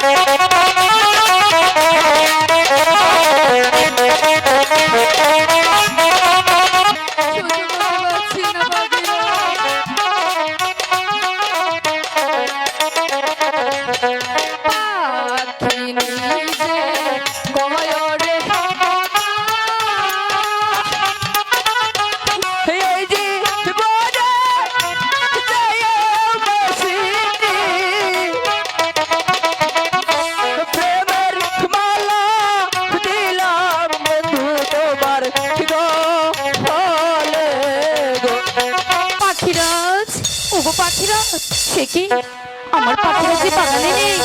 thank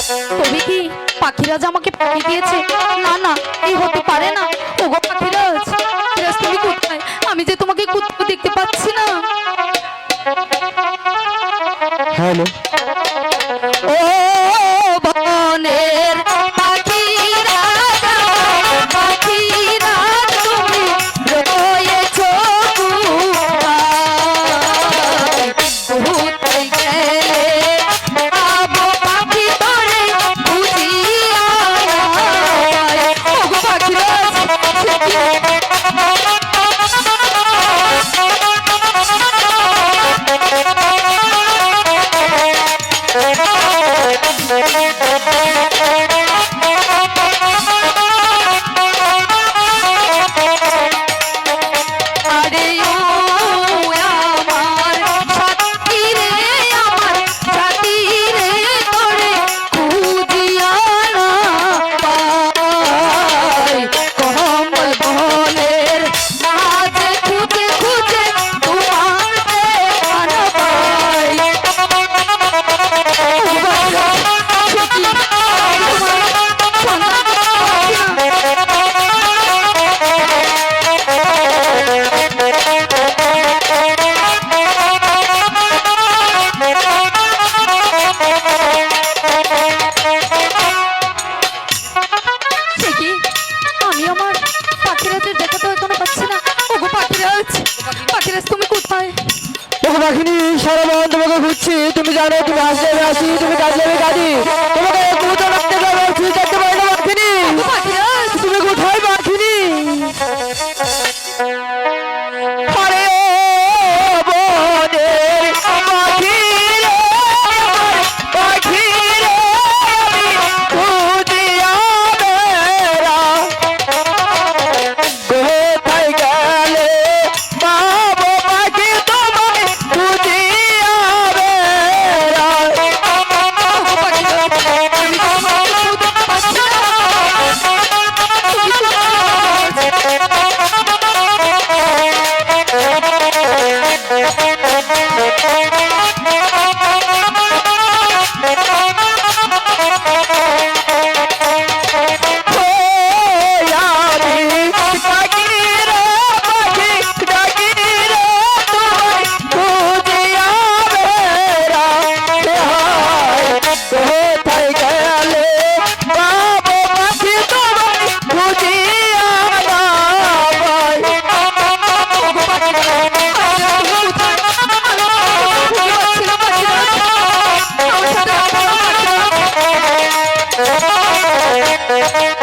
তবে কি পাখিরাজ আমাকে পাখি দিয়েছে? না না এই হতে পারে না। ও গো পাখিরাজ তুমি কোথায়? আমি যে তোমাকে কোথাও দেখতে পাচ্ছি না। হ্যালো।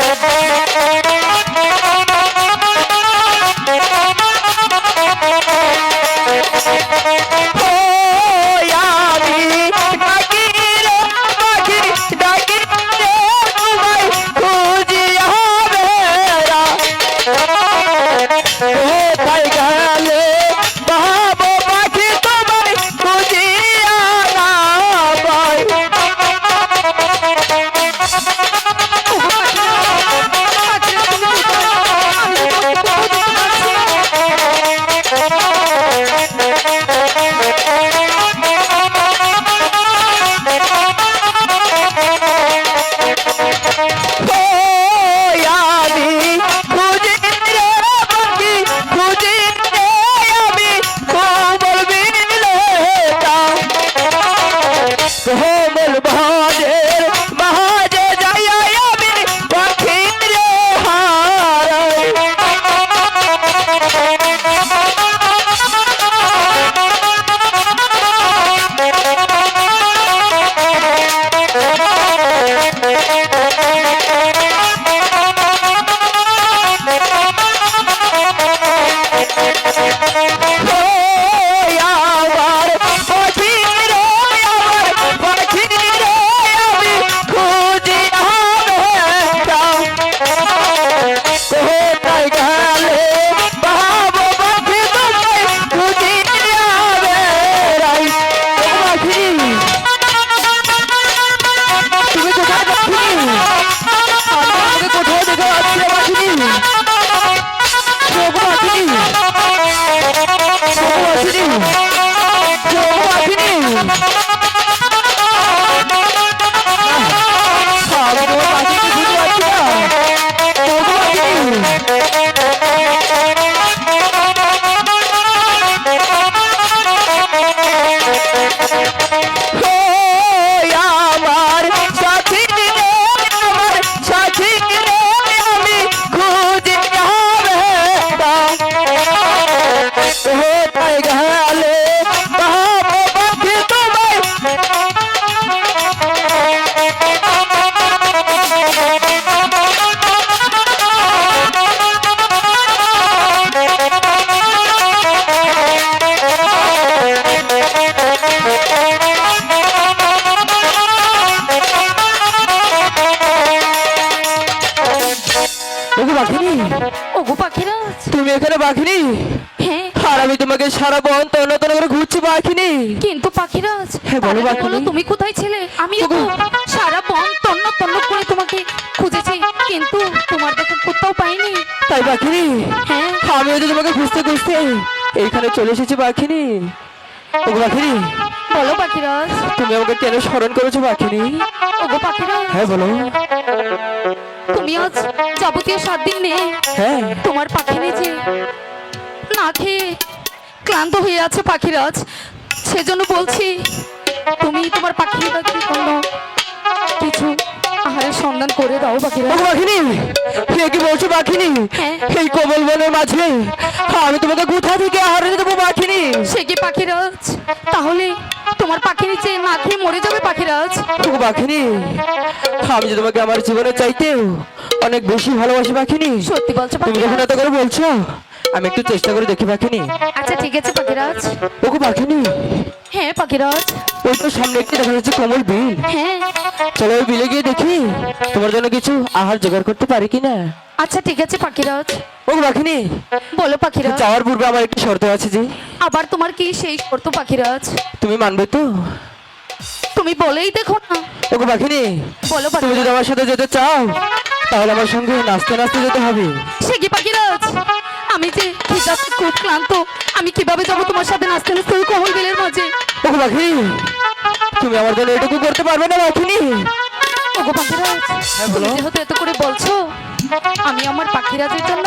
Thank you. বাঘিনী হ্যাঁ। আর আমি তোমাকে সারা বন তন্ন তন্ন করে ঘুরছি বাঘিনী কিন্তু পাখিরাজ হ্যাঁ, বলো। বলো তুমি কোথায় ছিলে? আমি তো সারা বন তন্ন তন্ন করে তোমাকে খুঁজেছি কিন্তু তোমার দেখা কোথাও পাইনি। তাই বাঘিনী হ্যাঁ। আমিও তো তোমাকে খুঁজতে খুঁজতে এইখানে চলে এসেছি বাঘিনী ওগো বাঘিনী বলো পাখিরাজ। তুমি আমাকে কেন স্মরণ করেছ বাঘিনী ওগো পাখিরাজ। হ্যাঁ বলো। তুমি আজ যাবতীয় সাত দিন নেই হ্যাঁ। তোমার পাখি নিচে না খেয়ে ক্লান্ত হয়ে আছে পাখিরাজ। সেজন্য বলছি তুমি তোমার পাখিটাকে কোনো কিছু আহারের সন্ধান করে দাও পাখিরাজ। ওগো বাঘিনী কে কি বলছো হ্যাঁ। এই কমল বনের মাঝে আমি তোমাকে কোথা থেকে আহারে দেবো বাঘিনী সে কি পাখিরাজ? তাহলে তোমার পাখি নিচে না খেয়ে মরে যাবে পাখিরাজ। ওগো বাঘিনী আমি যে তোমাকে আমার জীবনে চাইতেও অনেক বেশি ভালোবাসি বাঘিনী সত্যি বলছো তুমি যখন এত করে বলছো আমি একটু চেষ্টা করে দেখি বাঘিনী আচ্ছা ঠিক আছে পাখিরাজ। ওগো বাঘিনী হ্যাঁ পাখিরাজ। ওই তো সামনে একটি দেখা যাচ্ছে কমল বিল। হ্যাঁ। চলো ওই বিলে গিয়ে দেখি তোমার জন্য কিছু আহার জোগাড় করতে পারি কিনা? আচ্ছা ঠিক আছে পাখিরাজ। ওগো পাখিনি? বলো পাখিরাজ। যাওয়ার পূর্বে আমার একটি শর্ত আছে যে। আবার তোমার কি সেই শর্ত পাখিরাজ? তুমি মানবে তো? তুমি বলেই দেখো না। ওগো বাঘিনী বলো তুমি যদি আমার সাথে যেতে চাও তাহলে আমার সঙ্গে নাচতে নাচতে যেতে হবে। সে কি পাখিরাজ আমি যে খিদাতে খুব ক্লান্ত আমি কীভাবে যাব তোমার সাথে নাচতে নাচতে ওই কমল বিলের মাঝে? ওগো বাঘিনী তুমি আমার জন্য এটুকু করতে পারবে না বাঘিনী ওগো পাখিরাজ হ্যাঁ, তুমি। যেহেতু এত করে বলছো আমি আমার পাখিরাজের জন্য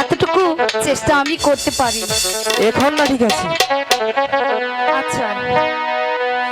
এতটুকু চেষ্টা আমি করতে পারি। এখন না ঠিক আছে। আচ্ছা।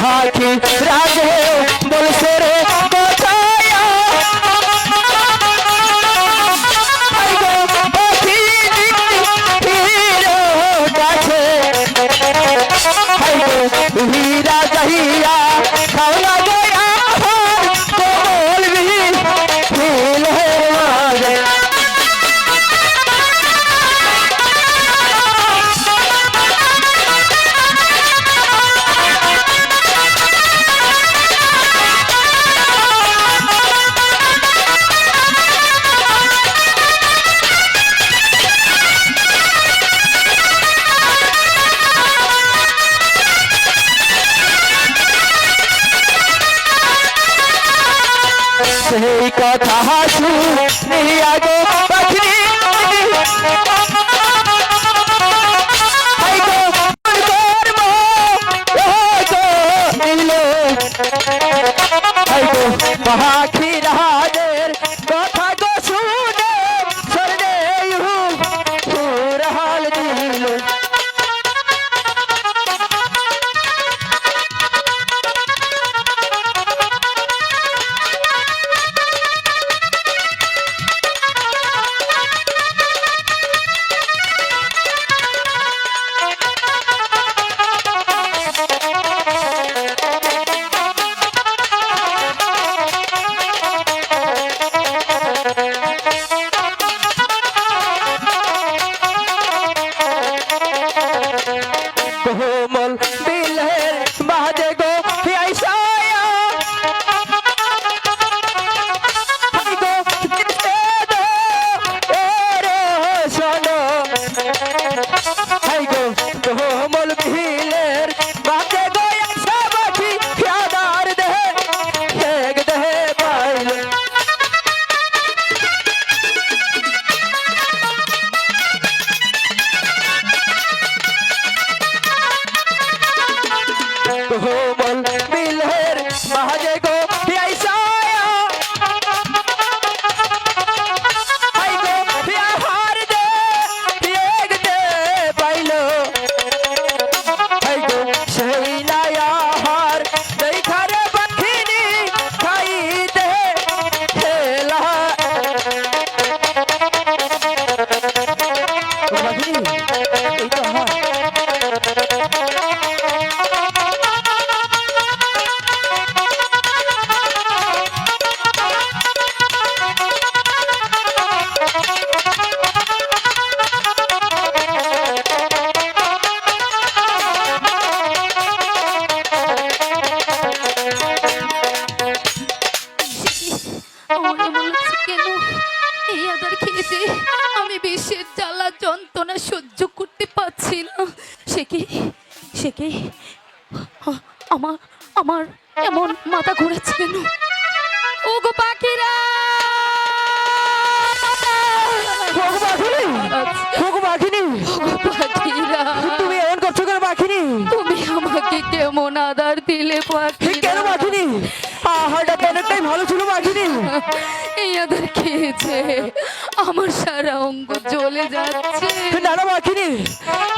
পাখি রাজে বলছে তো অনেকটাই ভালো ছিল এই খেয়েছে। আমার সারা অঙ্গ জ্বলে যাচ্ছে। না না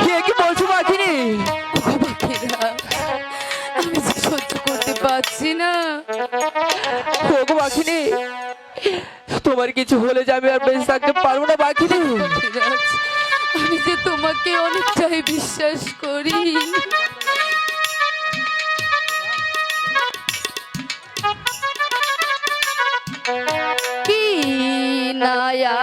কে কি বলছো মাগিনি আমি সহ্য করতে পারছি না। ওগো মাগিনি তোমার কিছু হলে যে আমি আর বেঁচে থাকতে পারব না মাগিনি আমি যে তোমাকে অনেকটাই বিশ্বাস করি। কি নয়া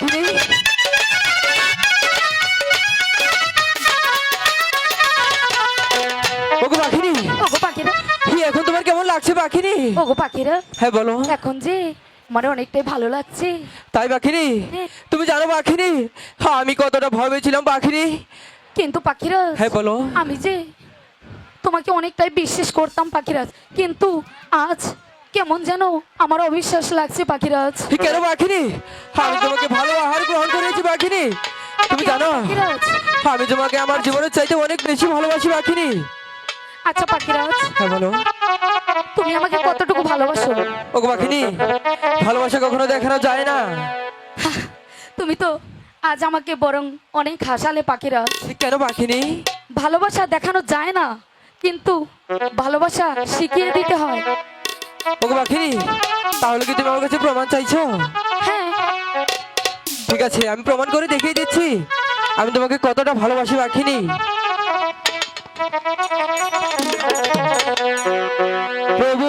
পাখিনি ওগো পাখিনি ওগো পাখিরা। এখন তোমার কেমন লাগছে পাখিনি? ওগো পাখিরা হ্যাঁ বলো। এখন যে আমার অনেকটাই ভালো লাগছে। তাই পাখিনি? হ্যাঁ। তুমি জানো পাখিনি? হ্যাঁ, আমি কতটা ভেবেছিলাম পাখিনি। কিন্তু পাখিরা হ্যাঁ বলো। আমি যে তোমাকে অনেকটাই বিশ্বাস করতাম পাখিরাজ কিন্তু আজ কেমন যেন আমার অবিশ্বাস লাগছে পাখিরাজ। কেন পাখিনি? আমি তোমাকে ভালো আহার গ্রহণ করেছি পাখিনি। তুমি জানো আমি তোমাকে আমার জীবনের চাইতে অনেক বেশি ভালোবাসি পাখিনি। আচ্ছা পাখিরাজ হ্যাঁ বলো। তুমি আমাকে কতটুকু ভালোবাসো? ওগো পাখিনি ভালোবাসা কখনো দেখানো যায় না। তুমি তো আজ আমাকে বরং অনেক হাসালে পাখিরাজ। কেন পাখিনি? ভালোবাসা দেখানো যায় না কিন্তু ভালোবাসা শিখিয়ে দিতে হয়। ওগো পাখিনি তাহলে কি তুমি আমার কাছে প্রমাণ চাইছো? হ্যাঁ। ঠিক আছে আমি প্রমাণ করে দেখিয়ে দিচ্ছি। আমি তোমাকে কতটা ভালোবাসি পাখিনি প্রভু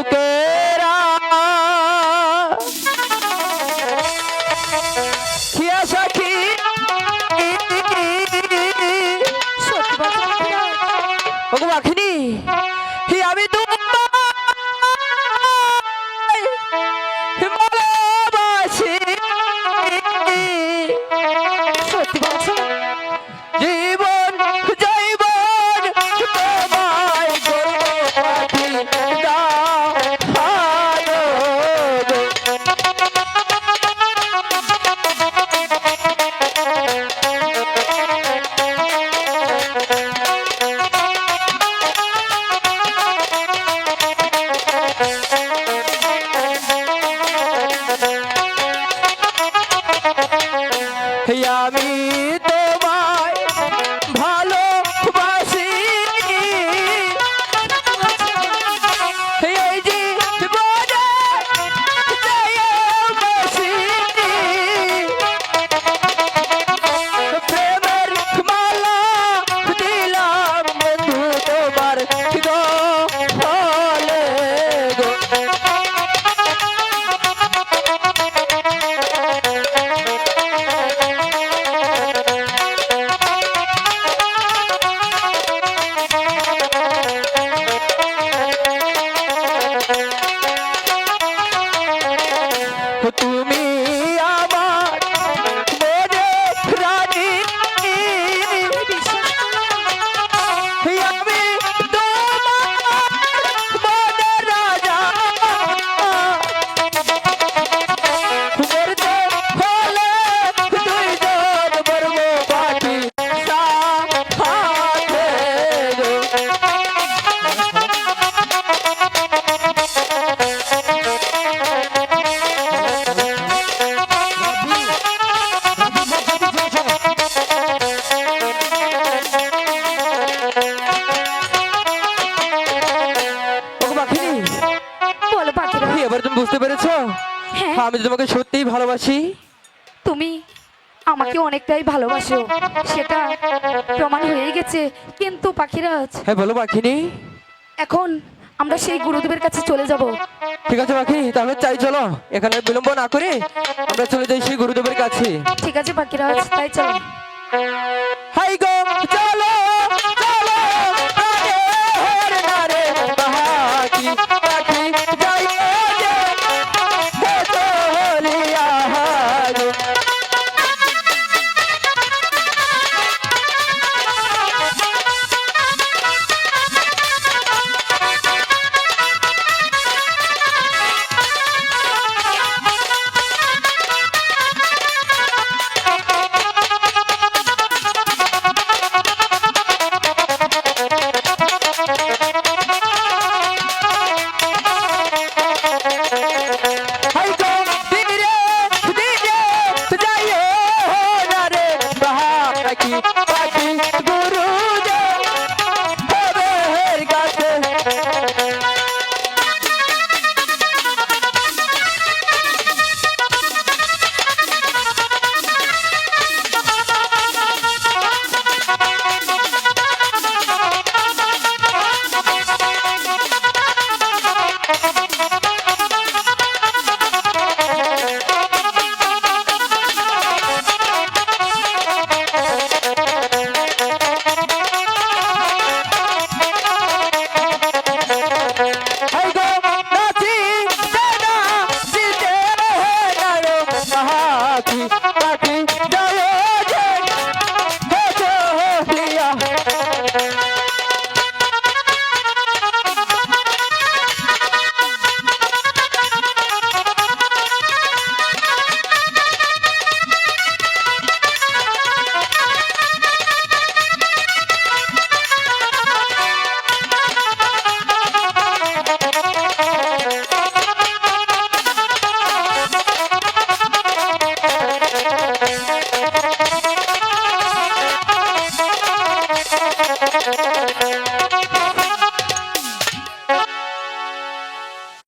ভালোবাসো সেটা প্রমাণ হয়ে গেছে। কিন্তু পাখিরাজ হ্যাঁ বলো পাখিনি। এখন আমরা সেই গুরুদেবের কাছে চলে যাব। ঠিক আছে পাখি তাহলে চাই চলো। এখানে বিলম্ব না করে আমরা চলে যাই সেই গুরুদেবের কাছে। ঠিক আছে পাখিরাজ তাই চলো। হাই গো চলো।